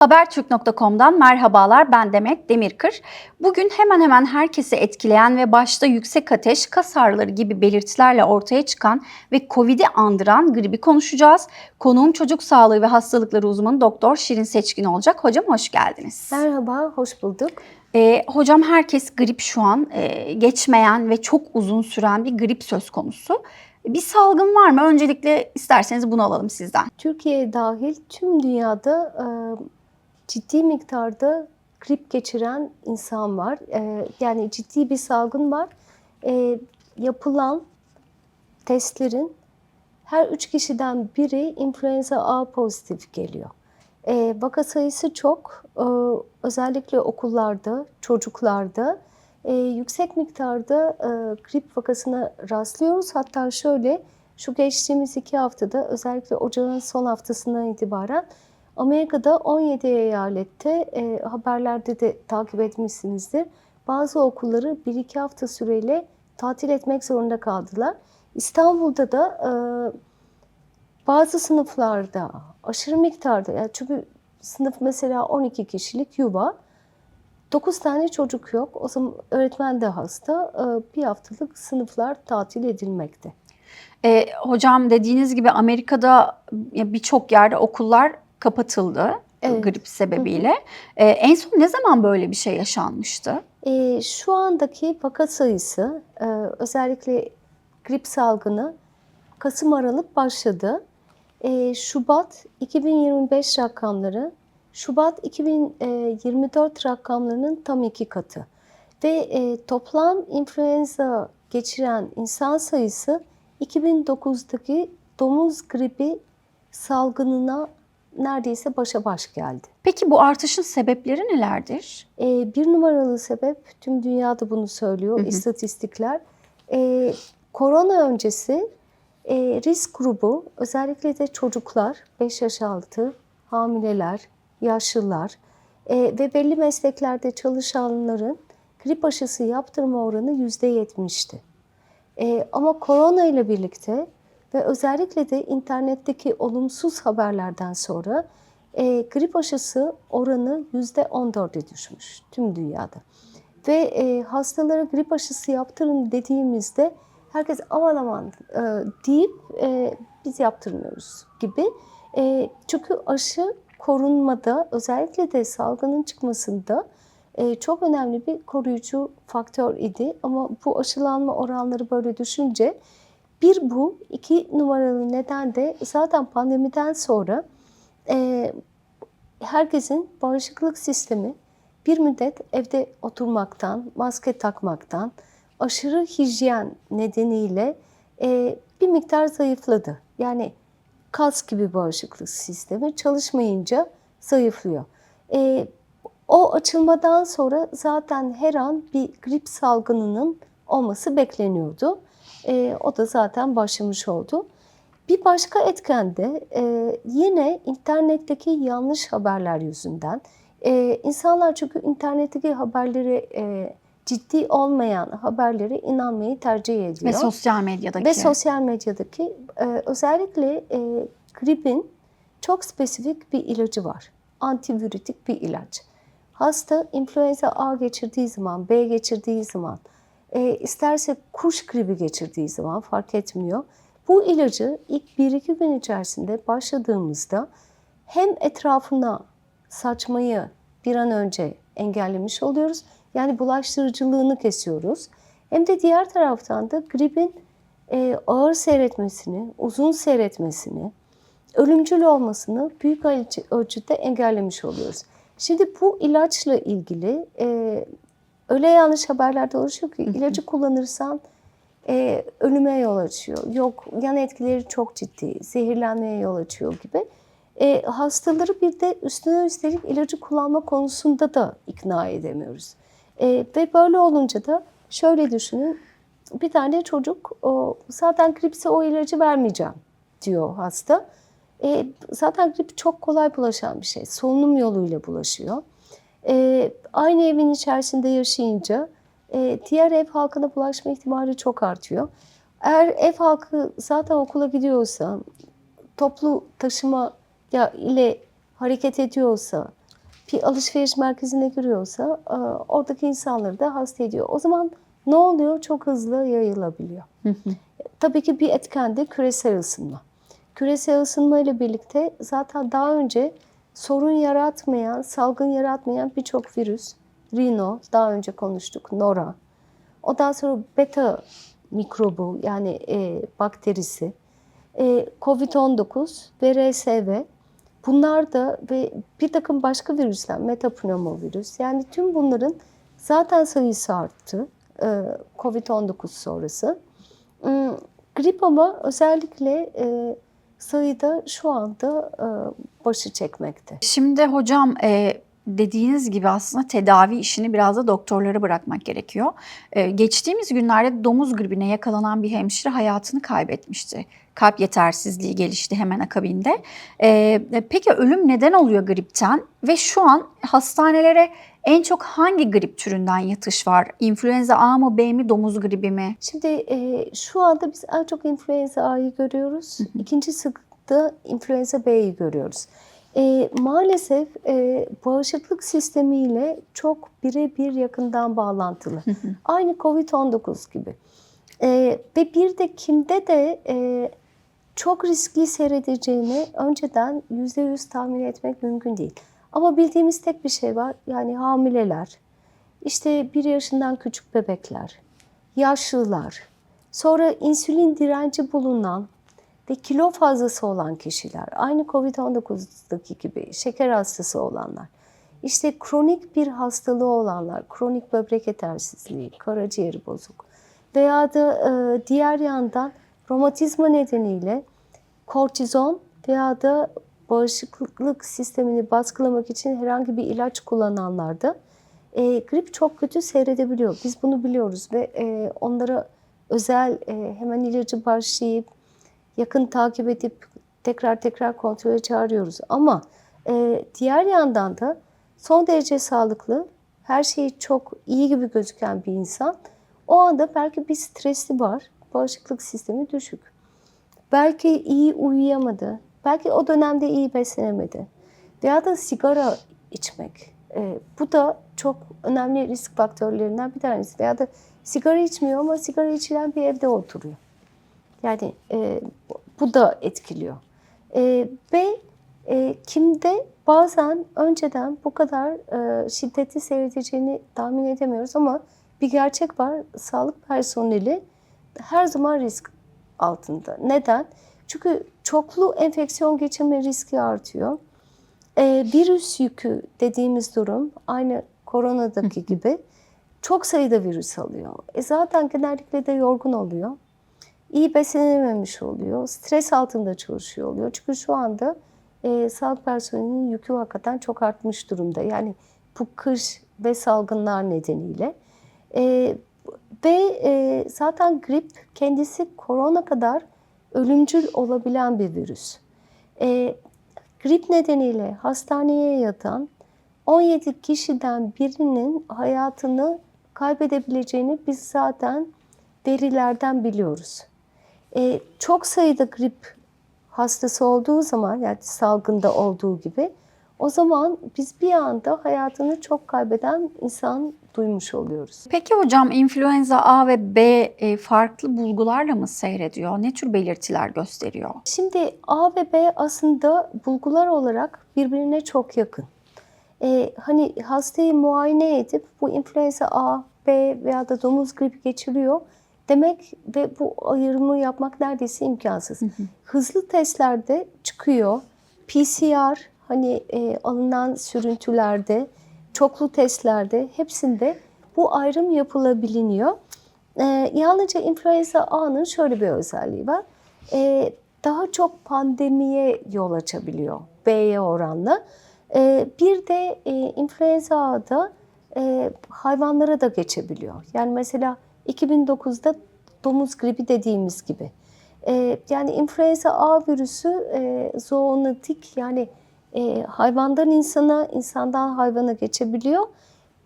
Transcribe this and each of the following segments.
Habertürk.com'dan merhabalar ben Demet Demirkır. Bugün hemen hemen herkesi etkileyen ve başta yüksek ateş, kas ağrıları gibi belirtilerle ortaya çıkan ve Covid'i andıran gribi konuşacağız. Konuğum çocuk sağlığı ve hastalıkları uzmanı Doktor Şirin Seçkin olacak. Hocam hoş geldiniz. Merhaba, hoş bulduk. Ee, hocam herkes grip şu an e, geçmeyen ve çok uzun süren bir grip söz konusu. Bir salgın var mı? Öncelikle isterseniz bunu alalım sizden. Türkiye dahil tüm dünyada e, ciddi miktarda grip geçiren insan var. E, yani ciddi bir salgın var. E, yapılan testlerin her üç kişiden biri influenza A pozitif geliyor. E, vaka sayısı çok. E, özellikle okullarda, çocuklarda e, yüksek miktarda e, grip vakasına rastlıyoruz. Hatta şöyle şu geçtiğimiz iki haftada özellikle ocağın son haftasından itibaren Amerika'da 17 eyalette e, haberlerde de takip etmişsinizdir. Bazı okulları 1-2 hafta süreyle tatil etmek zorunda kaldılar. İstanbul'da da e, bazı sınıflarda aşırı miktarda yani çünkü sınıf mesela 12 kişilik yuva 9 tane çocuk yok. O zaman öğretmen de hasta. E, Bir haftalık sınıflar tatil edilmekte. Ee, hocam dediğiniz gibi Amerika'da birçok yerde okullar kapatıldı Evet. grip sebebiyle. Ee, en son ne zaman böyle bir şey yaşanmıştı? E, şu andaki vaka sayısı e, özellikle grip salgını Kasım Aralık başladı. E, Şubat 2025 rakamları Şubat 2024 rakamlarının tam iki katı. Ve e, toplam influenza geçiren insan sayısı 2009'daki domuz gribi salgınına neredeyse başa baş geldi. Peki bu artışın sebepleri nelerdir? Ee, bir numaralı sebep, tüm dünyada bunu söylüyor Hı hı. istatistikler. Ee, korona öncesi e, risk grubu, özellikle de çocuklar, 5 yaş altı, hamileler, yaşlılar e, ve belli mesleklerde çalışanların grip aşısı yaptırma oranı %70'ti. E, ama korona ile birlikte ve özellikle de internetteki olumsuz haberlerden sonra e, grip aşısı oranı %14'e düşmüş tüm dünyada. Ve e, hastalara grip aşısı yaptırın dediğimizde herkes aman aman e, deyip e, biz yaptırmıyoruz gibi. E, çünkü aşı korunmada özellikle de salgının çıkmasında e, çok önemli bir koruyucu faktör idi. Ama bu aşılanma oranları böyle düşünce bir bu, iki numaralı neden de zaten pandemiden sonra e, herkesin bağışıklık sistemi bir müddet evde oturmaktan, maske takmaktan, aşırı hijyen nedeniyle e, bir miktar zayıfladı. Yani kas gibi bağışıklık sistemi çalışmayınca zayıflıyor. E, o açılmadan sonra zaten her an bir grip salgınının olması bekleniyordu. E, o da zaten başlamış oldu. Bir başka etken de e, yine internetteki yanlış haberler yüzünden. E, insanlar çünkü internetteki haberleri e, ciddi olmayan haberlere inanmayı tercih ediyor. Ve sosyal medyadaki. Ve sosyal medyadaki e, özellikle e, gripin çok spesifik bir ilacı var. Antivirütik bir ilaç. Hasta influenza A geçirdiği zaman, B geçirdiği zaman, e, isterse kuş gribi geçirdiği zaman fark etmiyor. Bu ilacı ilk 1-2 gün içerisinde başladığımızda hem etrafına saçmayı bir an önce engellemiş oluyoruz. Yani bulaştırıcılığını kesiyoruz. Hem de diğer taraftan da gripin e, ağır seyretmesini, uzun seyretmesini, ölümcül olmasını büyük ölçü- ölçüde engellemiş oluyoruz. Şimdi bu ilaçla ilgili e, öyle yanlış haberler dolaşıyor ki ilacı kullanırsan e, ölüme yol açıyor. Yok yan etkileri çok ciddi, zehirlenmeye yol açıyor gibi. E, hastaları bir de üstüne üstelik ilacı kullanma konusunda da ikna edemiyoruz. E, ve böyle olunca da şöyle düşünün, bir tane çocuk o, zaten gripse o ilacı vermeyeceğim diyor hasta. E, zaten grip çok kolay bulaşan bir şey. Solunum yoluyla bulaşıyor. E, aynı evin içerisinde yaşayınca e, diğer ev halkına bulaşma ihtimali çok artıyor. Eğer ev halkı zaten okula gidiyorsa, toplu taşıma ya ile hareket ediyorsa, bir alışveriş merkezine giriyorsa e, oradaki insanları da hasta ediyor. O zaman ne oluyor? Çok hızlı yayılabiliyor. Tabii ki bir etken de küresel ısınma. Küresel ısınma ile birlikte zaten daha önce sorun yaratmayan, salgın yaratmayan birçok virüs, Rhino, daha önce konuştuk, Nora, ondan sonra beta mikrobu yani e, bakterisi, e, COVID-19 ve bunlar da ve bir takım başka virüsler, metapneumovirüs, yani tüm bunların zaten sayısı arttı e, COVID-19 sonrası. Hmm, Grip ama özellikle e, sayıda şu anda e, başı çekmekte. Şimdi hocam e, dediğiniz gibi aslında tedavi işini biraz da doktorlara bırakmak gerekiyor. E, geçtiğimiz günlerde domuz gribine yakalanan bir hemşire hayatını kaybetmişti. Kalp yetersizliği gelişti hemen akabinde. E, peki ölüm neden oluyor gripten ve şu an hastanelere en çok hangi grip türünden yatış var? İnfluenza A mı B mi domuz gribi mi? Şimdi e, şu anda biz en çok influenza A'yı görüyoruz. İkinci sıkta influenza B'yi görüyoruz. E, maalesef e, bağışıklık sistemiyle çok birebir yakından bağlantılı. Aynı COVID-19 gibi. E, ve bir de kimde de e, çok riskli seyredeceğini önceden %100 tahmin etmek mümkün değil. Ama bildiğimiz tek bir şey var. Yani hamileler, işte bir yaşından küçük bebekler, yaşlılar, sonra insülin direnci bulunan ve kilo fazlası olan kişiler, aynı COVID-19'daki gibi şeker hastası olanlar, işte kronik bir hastalığı olanlar, kronik böbrek yetersizliği, karaciğeri bozuk veya da e, diğer yandan romatizma nedeniyle kortizon veya da bağışıklık sistemini baskılamak için herhangi bir ilaç kullananlarda e, grip çok kötü seyredebiliyor. Biz bunu biliyoruz ve e, onlara özel e, hemen ilacı başlayıp yakın takip edip tekrar tekrar kontrole çağırıyoruz. Ama e, diğer yandan da son derece sağlıklı, her şeyi çok iyi gibi gözüken bir insan o anda belki bir stresi var, bağışıklık sistemi düşük. Belki iyi uyuyamadı, belki o dönemde iyi beslenemedi veya da sigara içmek. E, bu da çok önemli risk faktörlerinden bir tanesi. Veya da sigara içmiyor ama sigara içilen bir evde oturuyor. Yani e, bu da etkiliyor. E, ve e, kimde bazen önceden bu kadar e, şiddetli seyredeceğini tahmin edemiyoruz ama bir gerçek var. Sağlık personeli her zaman risk altında. Neden? Çünkü çoklu enfeksiyon geçirme riski artıyor. E, virüs yükü dediğimiz durum aynı koronadaki gibi çok sayıda virüs alıyor. E zaten genellikle de yorgun oluyor. İyi beslenememiş oluyor. Stres altında çalışıyor oluyor. Çünkü şu anda e, sağlık personelinin yükü hakikaten çok artmış durumda. Yani bu kış ve salgınlar nedeniyle. E, ve e, zaten grip kendisi korona kadar ölümcül olabilen bir virüs. E, grip nedeniyle hastaneye yatan 17 kişiden birinin hayatını kaybedebileceğini biz zaten verilerden biliyoruz. E, çok sayıda grip hastası olduğu zaman yani salgında olduğu gibi o zaman biz bir anda hayatını çok kaybeden insan duymuş oluyoruz. Peki hocam influenza A ve B e, farklı bulgularla mı seyrediyor? Ne tür belirtiler gösteriyor? Şimdi A ve B aslında bulgular olarak birbirine çok yakın. Ee, hani hastayı muayene edip bu influenza A, B veya da domuz gribi geçiriyor demek ve bu ayırımı yapmak neredeyse imkansız. Hızlı testlerde çıkıyor. PCR hani e, alınan sürüntülerde, çoklu testlerde hepsinde bu ayrım yapılabiliyor. E, yalnızca influenza A'nın şöyle bir özelliği var. E, daha çok pandemiye yol açabiliyor B'ye oranla. E, bir de e, influenza A'da e, hayvanlara da geçebiliyor. Yani mesela 2009'da domuz gribi dediğimiz gibi. E, yani influenza A virüsü e, zoonotik yani e, hayvandan insana, insandan hayvana geçebiliyor.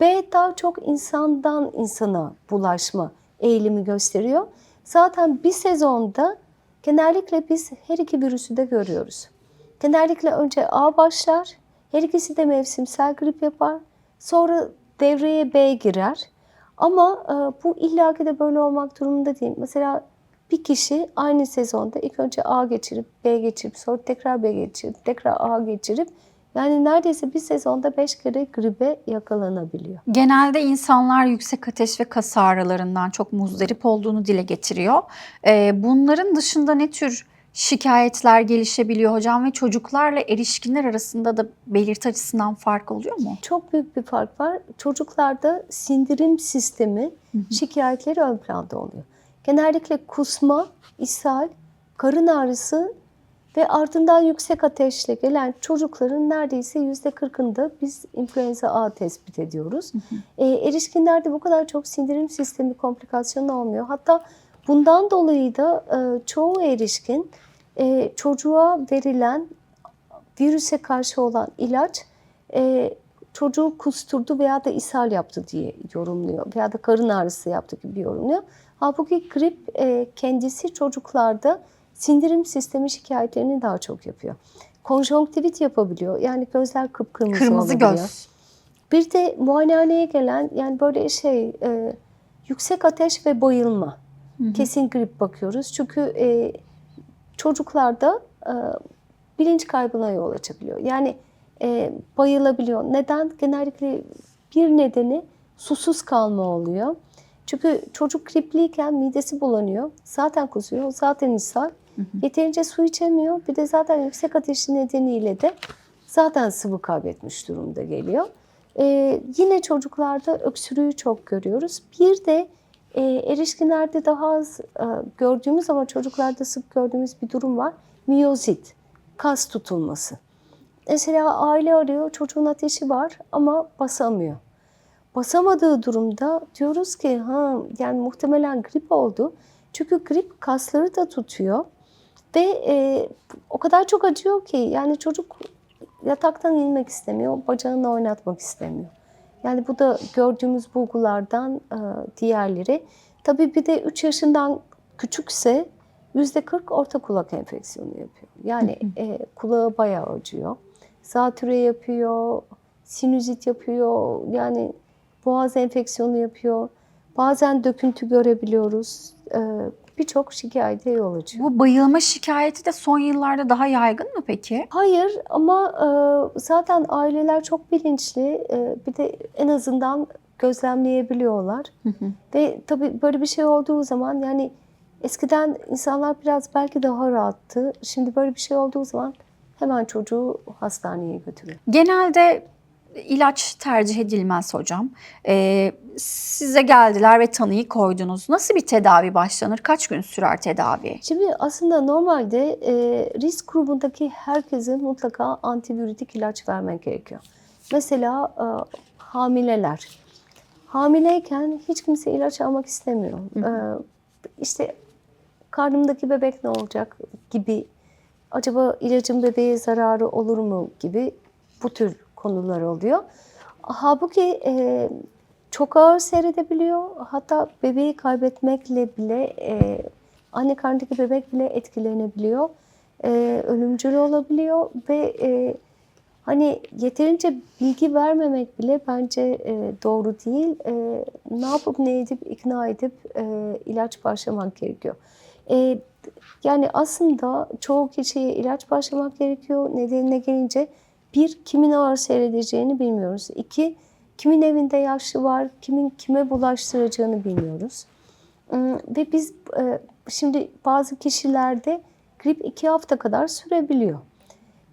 B daha çok insandan insana bulaşma eğilimi gösteriyor. Zaten bir sezonda genellikle biz her iki virüsü de görüyoruz. Genellikle önce A başlar, Her ikisi de mevsimsel grip yapar. Sonra devreye B girer. Ama e, bu illaki de böyle olmak durumunda değil. Mesela bir kişi aynı sezonda ilk önce A geçirip B geçirip sonra tekrar B geçirip tekrar A geçirip yani neredeyse bir sezonda 5 kere gribe yakalanabiliyor. Genelde insanlar yüksek ateş ve kas ağrılarından çok muzdarip olduğunu dile getiriyor. Ee, bunların dışında ne tür şikayetler gelişebiliyor hocam ve çocuklarla erişkinler arasında da belirti açısından fark oluyor mu? Çok büyük bir fark var. Çocuklarda sindirim sistemi şikayetleri ön planda oluyor. Genellikle kusma, ishal, karın ağrısı ve ardından yüksek ateşle gelen çocukların neredeyse yüzde 40'ında biz influenza A tespit ediyoruz. E, erişkinlerde bu kadar çok sindirim sistemi komplikasyonu olmuyor. Hatta bundan dolayı da e, çoğu erişkin e, çocuğa verilen virüse karşı olan ilaç e, çocuğu kusturdu veya da ishal yaptı diye yorumluyor. Veya da karın ağrısı yaptı gibi yorumluyor. Halbuki grip e, kendisi çocuklarda sindirim sistemi şikayetlerini daha çok yapıyor. Konjonktivit yapabiliyor. Yani gözler kıpkırmızı Kırmızı olabiliyor. göz. Bir de muayenehaneye gelen yani böyle şey e, yüksek ateş ve bayılma. Kesin grip bakıyoruz. Çünkü e, çocuklarda e, bilinç kaybına yol açabiliyor. Yani e, bayılabiliyor. Neden? Genellikle bir nedeni susuz kalma oluyor. Çünkü çocuk gripliyken midesi bulanıyor. Zaten kusuyor. Zaten ishal. Yeterince su içemiyor. Bir de zaten yüksek ateşi nedeniyle de zaten sıvı kaybetmiş durumda geliyor. Ee, yine çocuklarda öksürüğü çok görüyoruz. Bir de e, erişkinlerde daha az e, gördüğümüz ama çocuklarda sık gördüğümüz bir durum var. Miyozit, kas tutulması. Mesela aile arıyor, çocuğun ateşi var ama basamıyor. Basamadığı durumda diyoruz ki ha yani muhtemelen grip oldu. Çünkü grip kasları da tutuyor ve e, o kadar çok acıyor ki yani çocuk yataktan inmek istemiyor, bacağını oynatmak istemiyor. Yani bu da gördüğümüz bulgulardan e, diğerleri. Tabii bir de 3 yaşından küçükse %40 orta kulak enfeksiyonu yapıyor. Yani e, kulağı bayağı acıyor. Zatüre yapıyor, sinüzit yapıyor, yani boğaz enfeksiyonu yapıyor. Bazen döküntü görebiliyoruz. E, Birçok şikayete yol açıyor. Bu bayılma şikayeti de son yıllarda daha yaygın mı peki? Hayır ama e, zaten aileler çok bilinçli. E, bir de en azından gözlemleyebiliyorlar. Ve tabii böyle bir şey olduğu zaman yani eskiden insanlar biraz belki daha rahattı. Şimdi böyle bir şey olduğu zaman hemen çocuğu hastaneye götürüyor. Genelde ilaç tercih edilmez hocam. Ee, size geldiler ve tanıyı koydunuz. Nasıl bir tedavi başlanır? Kaç gün sürer tedavi? Şimdi aslında normalde e, risk grubundaki herkesin mutlaka antibiyotik ilaç vermek gerekiyor. Mesela e, hamileler. Hamileyken hiç kimse ilaç almak istemiyor. E, işte karnımdaki bebek ne olacak gibi, acaba ilacın bebeğe zararı olur mu gibi bu tür konular oluyor. Halbuki e, çok ağır seyredebiliyor. Hatta bebeği kaybetmekle bile e, anne karnındaki bebek bile etkilenebiliyor. E, ölümcül olabiliyor ve e, hani yeterince bilgi vermemek bile bence e, doğru değil. E, ne yapıp ne edip ikna edip e, ilaç başlamak gerekiyor. E, yani aslında çoğu kişiye ilaç başlamak gerekiyor. Nedenine gelince bir, kimin ağır seyredeceğini bilmiyoruz. İki, kimin evinde yaşlı var, kimin kime bulaştıracağını bilmiyoruz. Hmm, Ve biz e, şimdi bazı kişilerde grip iki hafta kadar sürebiliyor.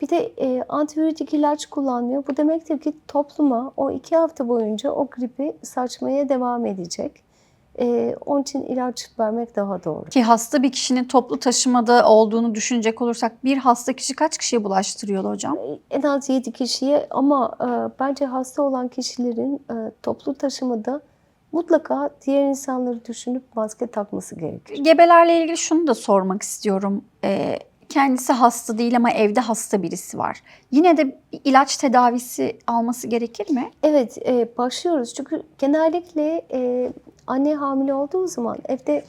Bir de e, antibiyotik ilaç kullanmıyor. Bu demektir ki topluma o iki hafta boyunca o gripi saçmaya devam edecek. E, onun için ilaç vermek daha doğru. Ki hasta bir kişinin toplu taşımada olduğunu düşünecek olursak bir hasta kişi kaç kişiye bulaştırıyor hocam? en az 7 kişiye ama e, bence hasta olan kişilerin e, toplu taşımada mutlaka diğer insanları düşünüp maske takması gerekir. Gebelerle ilgili şunu da sormak istiyorum. Ee, kendisi hasta değil ama evde hasta birisi var. Yine de bir ilaç tedavisi alması gerekir mi? Evet e, başlıyoruz çünkü genellikle e, anne hamile olduğu zaman evde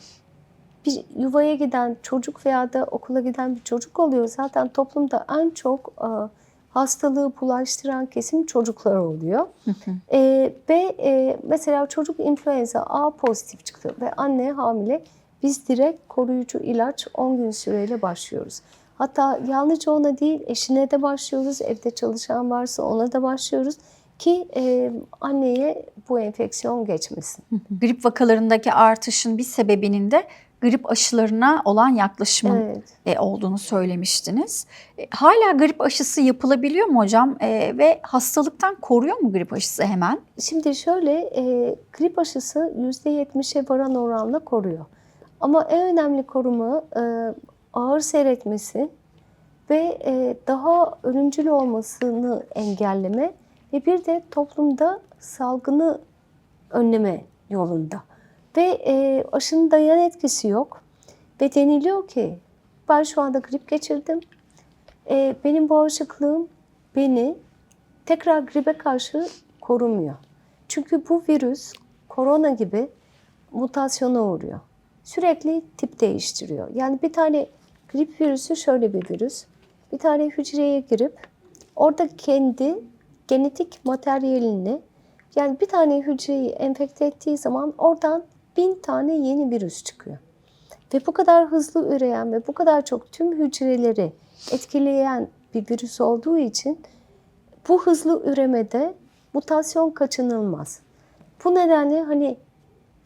bir yuvaya giden çocuk veya da okula giden bir çocuk oluyor. Zaten toplumda en çok e, hastalığı bulaştıran kesim çocuklar oluyor. Ee, ve e, mesela çocuk influenza A pozitif çıktı ve anne hamile. Biz direkt koruyucu ilaç 10 gün süreyle başlıyoruz. Hatta yalnızca ona değil eşine de başlıyoruz. Evde çalışan varsa ona da başlıyoruz ki e, anneye bu enfeksiyon geçmesin. Grip vakalarındaki artışın bir sebebinin de grip aşılarına olan yaklaşımın Evet. e, olduğunu söylemiştiniz. E, Hala grip aşısı yapılabiliyor mu hocam? E, ve hastalıktan koruyor mu grip aşısı hemen? Şimdi şöyle e, grip aşısı %70'e varan oranla koruyor. Ama en önemli koruma e, ağır seyretmesi ve e, daha ölümcül olmasını engelleme ve bir de toplumda salgını önleme yolunda. Ve e, aşının da yan etkisi yok. Ve deniliyor ki ben şu anda grip geçirdim. E, benim bağışıklığım beni tekrar gribe karşı korumuyor. Çünkü bu virüs korona gibi mutasyona uğruyor. Sürekli tip değiştiriyor. Yani bir tane grip virüsü şöyle bir virüs. Bir tane hücreye girip orada kendi genetik materyalini yani bir tane hücreyi enfekte ettiği zaman oradan bin tane yeni virüs çıkıyor. Ve bu kadar hızlı üreyen ve bu kadar çok tüm hücreleri etkileyen bir virüs olduğu için bu hızlı üremede mutasyon kaçınılmaz. Bu nedenle hani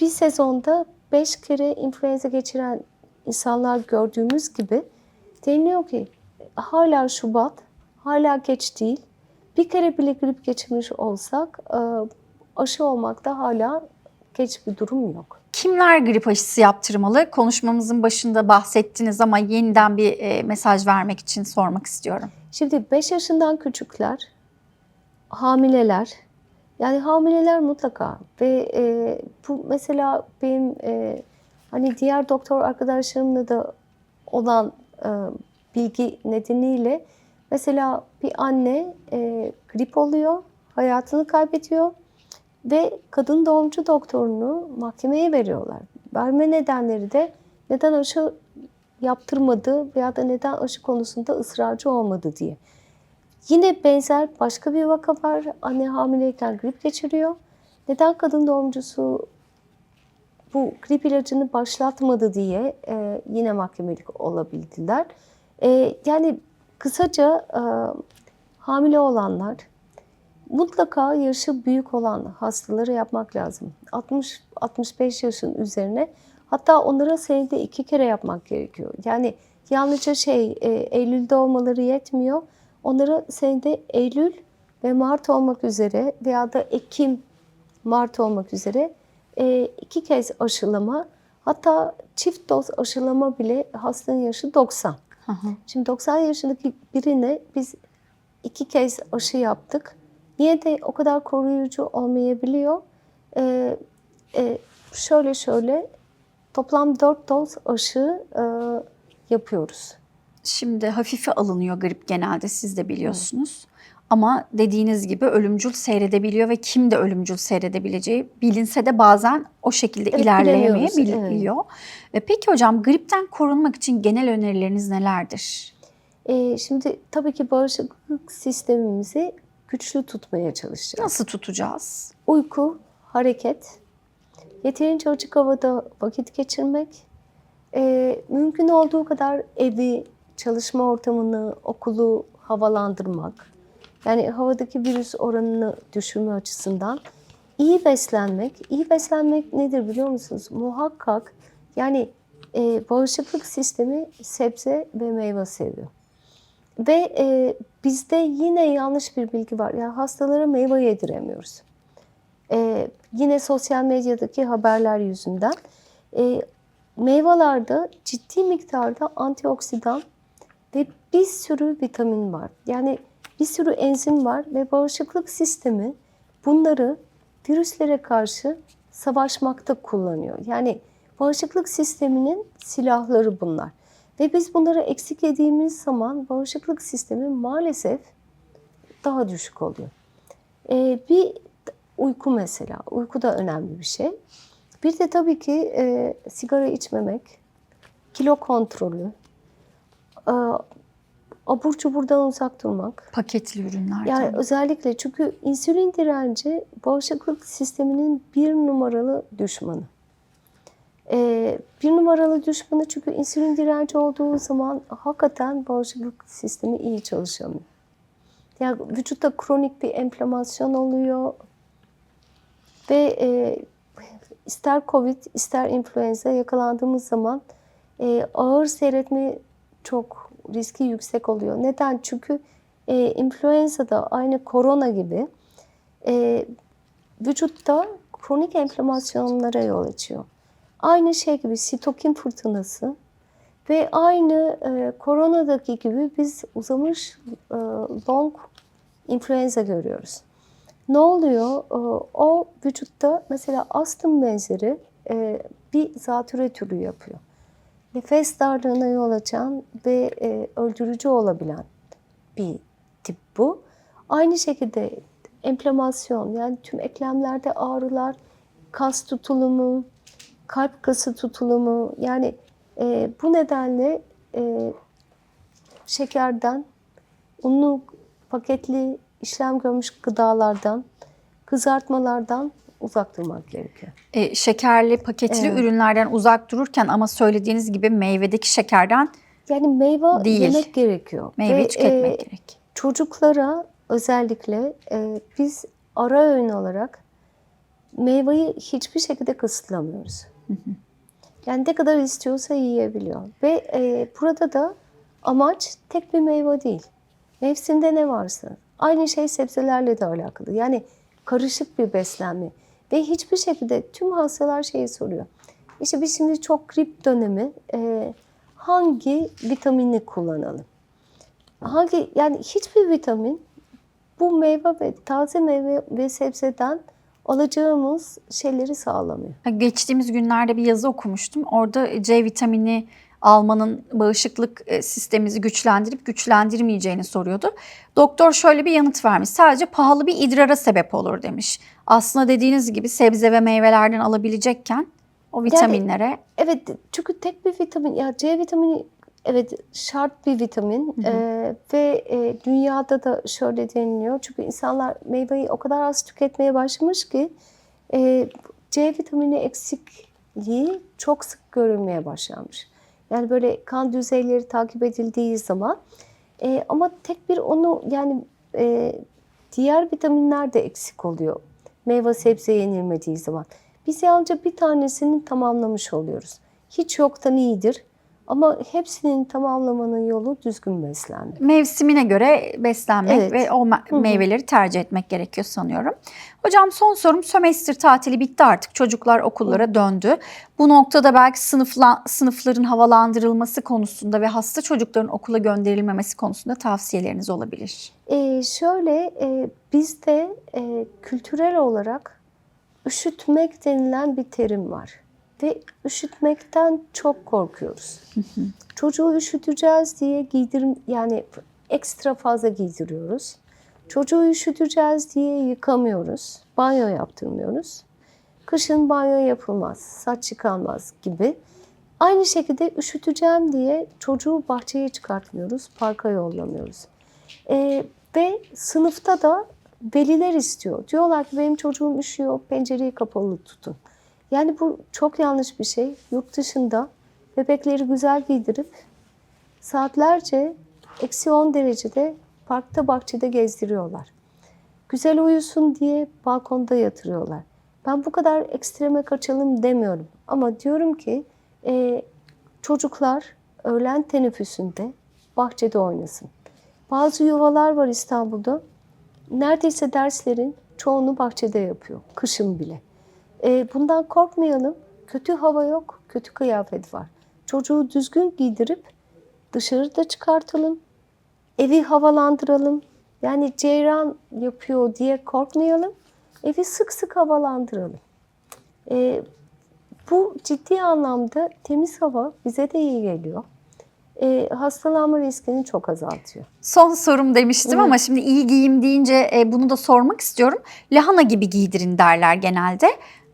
bir sezonda 5 kere influenza geçiren insanlar gördüğümüz gibi deniliyor ki hala Şubat, hala geç değil. Bir kere bile grip geçirmiş olsak e, aşı olmakta hala geç bir durum yok. Kimler grip aşısı yaptırmalı? Konuşmamızın başında bahsettiniz ama yeniden bir e, mesaj vermek için sormak istiyorum. Şimdi 5 yaşından küçükler, hamileler, yani hamileler mutlaka ve e, bu mesela benim e, hani diğer doktor arkadaşlarımla da olan e, bilgi nedeniyle mesela bir anne e, grip oluyor, hayatını kaybediyor ve kadın doğumcu doktorunu mahkemeye veriyorlar. Verme nedenleri de neden aşı yaptırmadı veya da neden aşı konusunda ısrarcı olmadı diye. Yine benzer başka bir vaka var. Anne hamileyken grip geçiriyor. Neden kadın doğumcusu bu grip ilacını başlatmadı diye e, yine mahkemelik olabildiler. E, yani kısaca e, hamile olanlar mutlaka yaşı büyük olan hastaları yapmak lazım. 60-65 yaşın üzerine hatta onlara senede iki kere yapmak gerekiyor. Yani yalnızca şey e, Eylül'de olmaları yetmiyor. Onlara senede Eylül ve Mart olmak üzere veya da Ekim, Mart olmak üzere e, iki kez aşılama hatta çift doz aşılama bile hastanın yaşı 90. Hı hı. Şimdi 90 yaşındaki birine biz iki kez aşı yaptık. Niye de o kadar koruyucu olmayabiliyor? Ee, e, şöyle şöyle toplam 4 doz aşı e, yapıyoruz. Şimdi hafife alınıyor grip genelde siz de biliyorsunuz. Ama dediğiniz gibi ölümcül seyredebiliyor ve kim de ölümcül seyredebileceği bilinse de bazen o şekilde Evet, ilerleyemeyebiliyor. E, Peki hocam gripten korunmak için genel önerileriniz nelerdir? Ee, şimdi tabii ki bağışıklık sistemimizi güçlü tutmaya çalışacağız. Nasıl tutacağız? Uyku, hareket, yeterince açık havada vakit geçirmek, e, mümkün olduğu kadar evi, çalışma ortamını, okulu havalandırmak, yani havadaki virüs oranını düşürme açısından iyi beslenmek. İyi beslenmek nedir biliyor musunuz? Muhakkak yani e, bağışıklık sistemi sebze ve meyve seviyor. Ve e, bizde yine yanlış bir bilgi var. Yani hastalara meyve yediremiyoruz. E, yine sosyal medyadaki haberler yüzünden. E, meyvelerde ciddi miktarda antioksidan ve bir sürü vitamin var. Yani bir sürü enzim var ve bağışıklık sistemi bunları virüslere karşı savaşmakta kullanıyor. Yani bağışıklık sisteminin silahları bunlar. Ve biz bunları eksik yediğimiz zaman bağışıklık sistemi maalesef daha düşük oluyor. Ee, bir uyku mesela, uyku da önemli bir şey. Bir de tabii ki e, sigara içmemek, kilo kontrolü, abur cuburdan uzak durmak. Paketli ürünlerden. Yani özellikle çünkü insülin direnci bağışıklık sisteminin bir numaralı düşmanı. Ee, bir numaralı düşmanı çünkü insülin direnci olduğu zaman hakikaten bağışıklık sistemi iyi çalışamıyor. Yani vücutta kronik bir enflamasyon oluyor ve e, ister Covid ister influenza yakalandığımız zaman e, ağır seyretme çok riski yüksek oluyor. Neden? Çünkü e, influenza da aynı korona gibi e, vücutta kronik enflamasyonlara yol açıyor. Aynı şey gibi sitokin fırtınası ve aynı e, koronadaki gibi biz uzamış e, long influenza görüyoruz. Ne oluyor? E, o vücutta mesela astım benzeri e, bir zatüre türü yapıyor. Nefes darlığına yol açan ve e, öldürücü olabilen bir tip bu. Aynı şekilde enflamasyon yani tüm eklemlerde ağrılar, kas tutulumu, kalp kası tutulumu yani e, bu nedenle e, şekerden, unlu paketli işlem görmüş gıdalardan, kızartmalardan uzak durmak gerekiyor. E, şekerli, paketli Evet. ürünlerden uzak dururken ama söylediğiniz gibi meyvedeki şekerden Yani meyve Değil. yemek gerekiyor. meyve Ve, tüketmek e, gerek. Çocuklara özellikle e, biz ara öğün olarak meyveyi hiçbir şekilde kısıtlamıyoruz. Yani ne kadar istiyorsa yiyebiliyor. Ve e, burada da amaç tek bir meyve değil. Mevsimde ne varsa. Aynı şey sebzelerle de alakalı. Yani karışık bir beslenme. Ve hiçbir şekilde tüm hastalar şeyi soruyor. İşte biz şimdi çok grip dönemi e, hangi vitamini kullanalım? Hangi yani hiçbir vitamin bu meyve ve taze meyve ve sebzeden alacağımız şeyleri sağlamıyor. Geçtiğimiz günlerde bir yazı okumuştum. Orada C vitamini almanın bağışıklık e, sistemimizi güçlendirip güçlendirmeyeceğini soruyordu. Doktor şöyle bir yanıt vermiş. Sadece pahalı bir idrara sebep olur demiş. Aslında dediğiniz gibi sebze ve meyvelerden alabilecekken o vitaminlere Evet çünkü tek bir vitamin ya C vitamini evet şart bir vitamin Ee, ve e, dünyada da şöyle deniliyor. Çünkü insanlar meyveyi o kadar az tüketmeye başlamış ki e, C vitamini eksikliği çok sık görülmeye başlanmış. Yani böyle kan düzeyleri takip edildiği zaman e, ama tek bir onu yani e, diğer vitaminler de eksik oluyor. Meyve sebze yenilmediği zaman. Biz yalnızca bir tanesini tamamlamış oluyoruz. Hiç yoktan iyidir. Ama hepsinin tamamlamanın yolu düzgün beslenme. mevsimine göre beslenmek Evet. ve o me- Hı hı. meyveleri tercih etmek gerekiyor sanıyorum. Hocam son sorum sömestr tatili bitti artık. Çocuklar okullara döndü. Bu noktada belki sınıfla, sınıfların havalandırılması konusunda ve hasta çocukların okula gönderilmemesi konusunda tavsiyeleriniz olabilir. Ee, şöyle e, bizde e, kültürel olarak üşütmek denilen bir terim var. Ve üşütmekten çok korkuyoruz. Çocuğu üşüteceğiz diye giydir yani ekstra fazla giydiriyoruz. Çocuğu üşüteceğiz diye yıkamıyoruz. Banyo yaptırmıyoruz. Kışın banyo yapılmaz, saç yıkanmaz gibi. Aynı şekilde üşüteceğim diye çocuğu bahçeye çıkartmıyoruz, parka yollamıyoruz. Ee, ve sınıfta da veliler istiyor. Diyorlar ki benim çocuğum üşüyor, pencereyi kapalı tutun. Yani bu çok yanlış bir şey. Yurt dışında bebekleri güzel giydirip saatlerce eksi 10 derecede parkta bahçede gezdiriyorlar. Güzel uyusun diye balkonda yatırıyorlar. Ben bu kadar ekstreme kaçalım demiyorum. Ama diyorum ki e, çocuklar öğlen teneffüsünde bahçede oynasın. Bazı yuvalar var İstanbul'da. Neredeyse derslerin çoğunu bahçede yapıyor. Kışın bile. E, bundan korkmayalım. Kötü hava yok, kötü kıyafet var. Çocuğu düzgün giydirip dışarıda çıkartalım. Evi havalandıralım. Yani ceyran yapıyor diye korkmayalım. Evi sık sık havalandıralım. E, bu ciddi anlamda temiz hava bize de iyi geliyor. E, hastalanma riskini çok azaltıyor. Son sorum demiştim Hı. ama şimdi iyi giyim deyince e, bunu da sormak istiyorum. Lahana gibi giydirin derler genelde.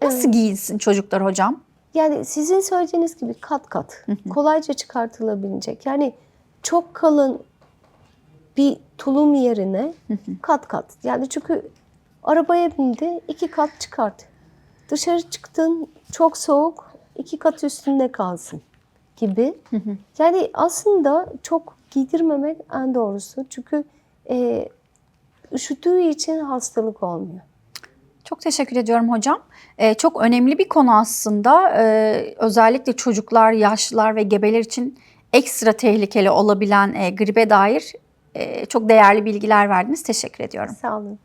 Nasıl giyinsin çocuklar hocam? Yani sizin söylediğiniz gibi kat kat kolayca çıkartılabilecek. Yani çok kalın bir tulum yerine kat kat. Yani çünkü arabaya bindi iki kat çıkart. Dışarı çıktın çok soğuk iki kat üstünde kalsın gibi. Yani aslında çok giydirmemek en doğrusu. Çünkü e, üşüttüğü için hastalık olmuyor. Çok teşekkür ediyorum hocam. Ee, çok önemli bir konu aslında. Ee, özellikle çocuklar, yaşlılar ve gebeler için ekstra tehlikeli olabilen e, gribe dair e, çok değerli bilgiler verdiniz. Teşekkür ediyorum. Sağ olun.